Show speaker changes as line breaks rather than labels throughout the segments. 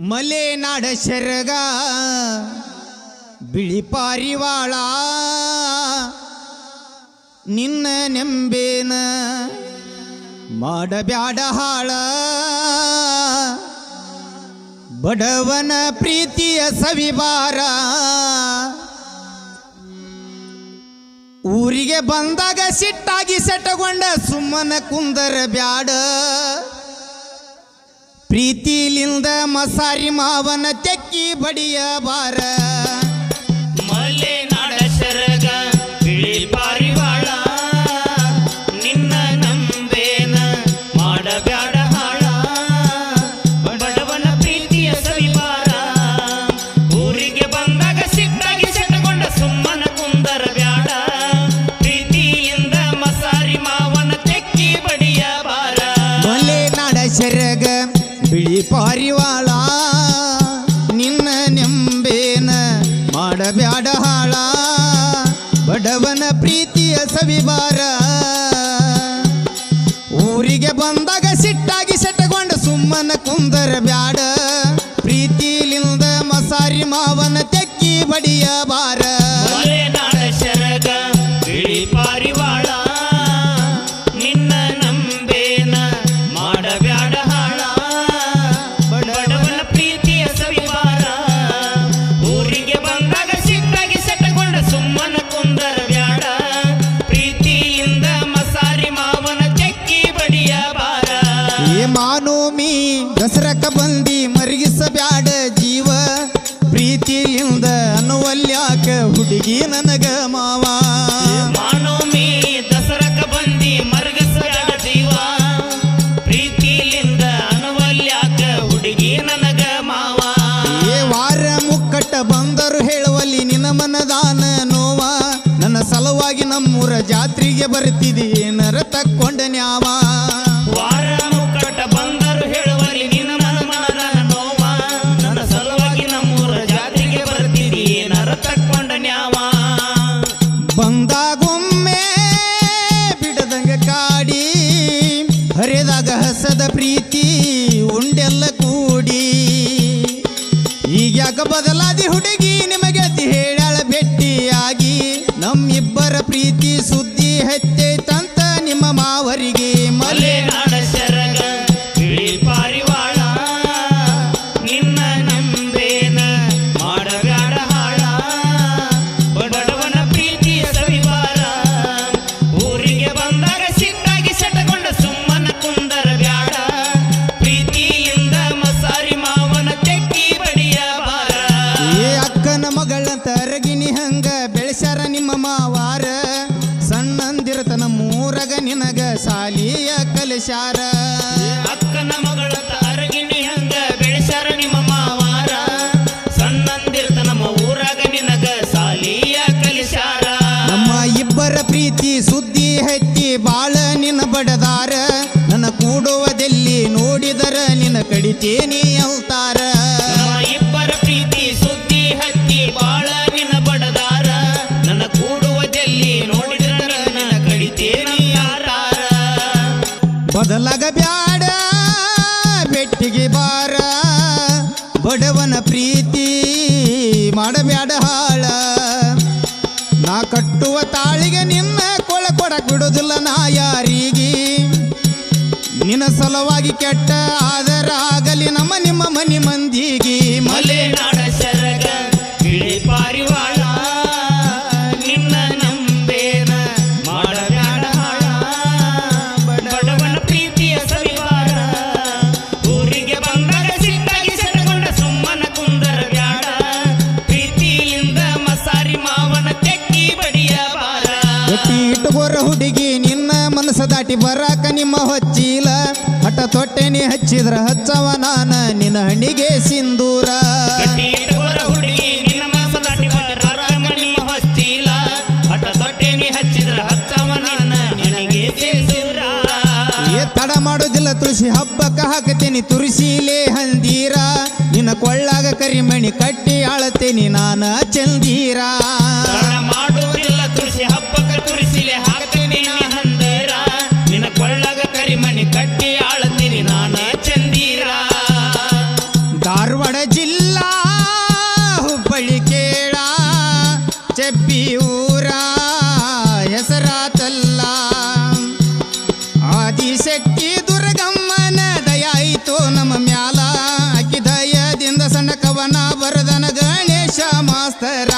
ಮಲೆನಾಡ ಶರಗ, ಬಿಳಿ ಪಾರಿವಾಳ. ನಿನ್ನ ನೆಂಬೇನ ಮಾಡಬ್ಯಾಡ ಹಾಳ. ಬಡವನ ಪ್ರೀತಿಯ ಸವಿಬಾರ. ಊರಿಗೆ ಬಂದಾಗ ಸಿಟ್ಟಾಗಿ ಸೆಟಗೊಂಡ ಸುಮ್ಮನ ಕುಂದರ ಬ್ಯಾಡ ಪ್ರೀತಿಲಿಂದ ಮಸಾರಿ ಮಾವನ ತೆಕ್ಕಿ ಬಡಿಯ ಬಾರ
ಮಲೆನಾಡ ಶರಗ ಹಾಳ ಬಡವನ ಪ್ರೀತಿಯ ಸವಿಬಾರ ಊರಿಗೆ ಬಂದಾಗ ಸಿಟ್ಟಾಗಿ ಸೆಟಗೊಂಡ ಸುಮ್ಮನ ಕುಂದರ ಬ್ಯಾಡ.
ಪ್ರೀತಿಲಿಂದ ಮಸಾರಿ ಮಾವನ ತೆಕ್ಕಿ ಬಡಿಯ ಬಾರ ಹುಡುಗಿ ನನಗ ಮಾವ?
ಮಾನೋಮಿ ದಸರಕ ಬಂದಿ ಮರಗಸರ ಜೀವ ಪ್ರೀತಿಲಿಂದ ಅನವಲ್ಯಾಕ ಹುಡುಗಿ ನನಗ ಮಾವ.
ಏ ವಾರ ಮುಕ್ಕಟ್ಟ ಬಂದರು ಹೇಳುವಲ್ಲಿ ನಿನ್ನ ಮನದಾನ ನೋವ. ನನ್ನ ಸಲುವಾಗಿ ನಮ್ಮೂರ ಜಾತ್ರೆಗೆ ಬರ್ತಿದಿ ಏನರ ತಕ್ಕೊಂಡ ನ್ಯಾವ. ಹರಿದಾಗ ಹಸದ ಪ್ರೀತಿ ಉಂಡೆಲ್ಲ ಕೂಡಿ. ಈಗ್ಯಾಕ ಬದಲಾದಿ ಹುಡುಗಿ? ಸಾಲಿಯ ಕಲಿಸ್ಯಾರ
ಅಕ್ಕನ ಮಗಳ ಅರಗಿಣಿ ಹಂಗ ಬೆಳೆಸ್ಯಾರ ನಿಮ್ಮ ಮಾವಾರ. ಸಣ್ಣಂದಿರ್ತ ನಮ್ಮ ಊರಾಗ ನಿನಗ ಸಾಲಿಯ ಕಲಿಸ್ಯಾರ
ನಮ್ಮ ಇಬ್ಬರ ಪ್ರೀತಿ ಸುದ್ದಿ ಹತ್ತಿ ಬಾಳ ನಿನ್ನ ಬಡದಾರ. ನನ್ನ ಕೂಡುವದಲ್ಲಿ ನೋಡಿದರ ನಿನ್ನ ಕಡಿತೇನಿ ಅಂತಾರ ಮಾಡಬ್ಯಾಡ ಹಾಳ ನಾ ಕಟ್ಟುವ ತಾಳಿಗೆ ನಿನ್ನ ಕೊಳ ಕೊಡಕ್ ಬಿಡೋದಿಲ್ಲ ನಾ ಯಾರಿಗಿ. ನಿನ್ನ ಸಲುವಾಗಿ ಕೆಟ್ಟ ಆದರ ಆಗಲಿ ನಮ್ಮ ನಿಮ್ಮ ಮನಿ ಮಂದಿಗೆ. ಮಲೆ
ಮಲೆನಾಡ
ದಾಟಿ ಬರಾಕ ನಿಮ್ಮ ಹೊಚ್ಚಿಲ. ಹಠ ತೊಟ್ಟೆನಿ ಹಚ್ಚಿದ್ರ ಹಚ್ಚವ ನಾನ ನಿನ್ನ ಹಣ್ಣಿಗೆ ಸಿಂಧೂರ. ತಡ ಮಾಡೋದಿಲ್ಲ ತುಳಸಿ ಹಬ್ಬಕ್ಕ ಹಾಕತೇನಿ ತುರಿಸಿಲೇ ಹಂದೀರ. ನಿನ್ನ ಕೊಳ್ಳಾಗ ಕರಿಮಣಿ ಕಟ್ಟಿ ಆಳತೇನಿ ನಾನ ಚಂದೀರ. ಹೆಸರಾತಲ್ಲ ಆದಿಶಕ್ತಿ ದುರ್ಗಮ್ಮನ ದಯಾಯಿತು ನಮ್ಮ ಮ್ಯಾಲ. ಅಕ್ಕಿ ದಯದಿಂದ ಸಣ್ಣ ಕವನ ಬರದನ ಗಣೇಶ ಮಾಸ್ತರ.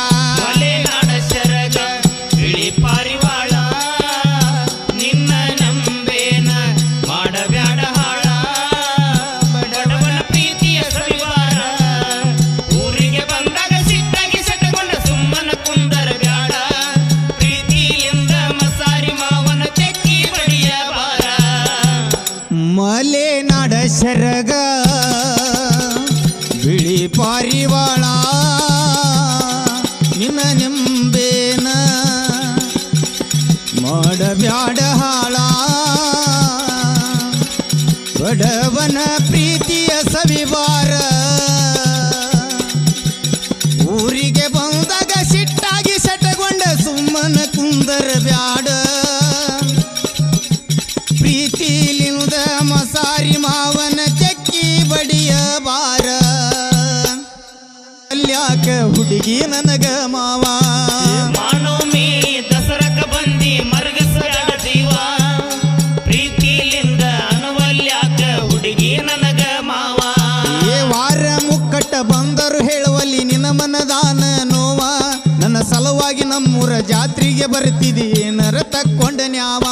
ನಿಂಬೇನ ಮಾಡಬ್ಯಾಡ ಹಾಳ. ಬಡವನ
ಅಲ್ಯಾಕ ಹುಡುಗಿ ನನಗ ಮಾವ?
ಮಾನವಮಿ ದಸರಕ ಬಂದಿ ಮರಗಸರ ಜೀವ. ಪ್ರೀತಿಲಿಂದ ಅನವಲ್ಯಾಕ ಹುಡುಗಿ ನನಗ ಮಾವ.
ಏ ವಾರ ಮುಕ್ಕಟ್ಟ ಬಂದರು ಹೇಳುವಲ್ಲಿ ನಿನ್ನ ಮನದಾನ ನೋವ. ನನ್ನ ಸಲುವಾಗಿ ನಮ್ಮೂರ ಜಾತ್ರೆಗೆ ಬರ್ತಿದಿ ಏನರ ತಕ್ಕೊಂಡ ನ್ಯಾವ.